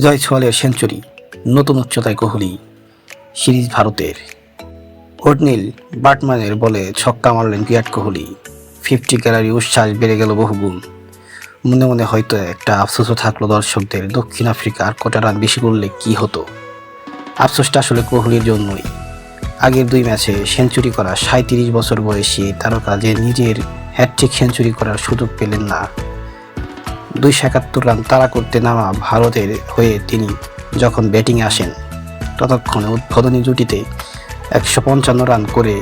জয়সওয়ালের century, নতুন উচ্চতায় Kohli, series ভারতের। ওডনিল বাটম্যানের বলে ছক্কা মারলেন বিরাট কোহলি, ফিফটি ক্যালারি উচ্ছ্বাস বেড়ে গেল বহুগুণ মনে মনে হয়তো একটা আফসোসও থাকল দর্শকদের, দক্ষিণ আফ্রিকা আর কটা রান বেশি করলে কি হতো? আফসোসটা আসলে কোহলির জন্যই। আগের দুই ম্যাচে সেঞ্চুরি করা সাঁত্রিশ বছর বয়সী তারকা যে নিজের হ্যাট্রিক সেঞ্চুরি করার সুযোগ পেলেন না দুইশো একাত্তর রান তাড়া করতে নামা ভারতের হয়ে তিনি যখন ব্যাটিংয়ে আসেন, ততক্ষণে উদ্বোধনী জুটিতে একশো পঞ্চান্ন রান করে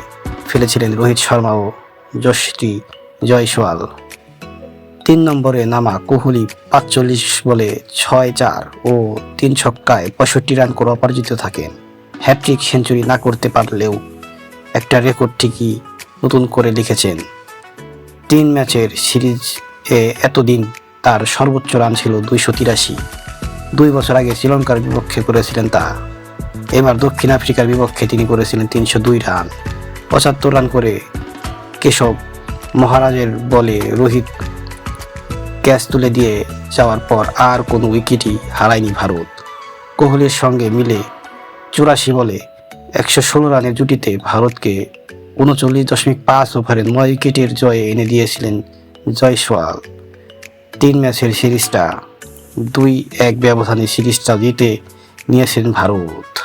ফেলেছিলেন রোহিত শর্মা ও যশস্বী জয়সওয়াল। তিন নম্বরে নামা কোহলি পাঁচচল্লিশ বলে ছয় চার ও তিন ছক্কায় পঁয়ষট্টি রান করে অপরাজিত থাকেন। হ্যাট্রিক সেঞ্চুরি না করতে পারলেও একটা রেকর্ড ঠিকই নতুন করে লিখেছেন। তিন ম্যাচের সিরিজ এ এতদিন তার সর্বোচ্চ রান ছিল দুইশো তিরাশি। দুই বছর আগে শ্রীলঙ্কার বিপক্ষে করেছিলেন তা। এবার দক্ষিণ আফ্রিকার বিপক্ষে তিনি করেছিলেন তিনশো দুই রান। পঁচাত্তর রান করে কেশব মহারাজের বলে রোহিত ক্যাচ তুলে দিয়ে যাওয়ার পর আর কোনো উইকেটই হারায়নি ভারত। কোহলির সঙ্গে মিলে চুরাশি বলে একশো ষোলো রানের জুটিতে ভারতকে উনচল্লিশ দশমিক পাঁচ ওভারে নয় উইকেটের জয়ে এনে দিয়েছিলেন জয়সওয়াল। তিন ম্যাচের সিরিজটা দুই এক ব্যবধানে সিরিজটা জিতে নিয়েছেন ভারত।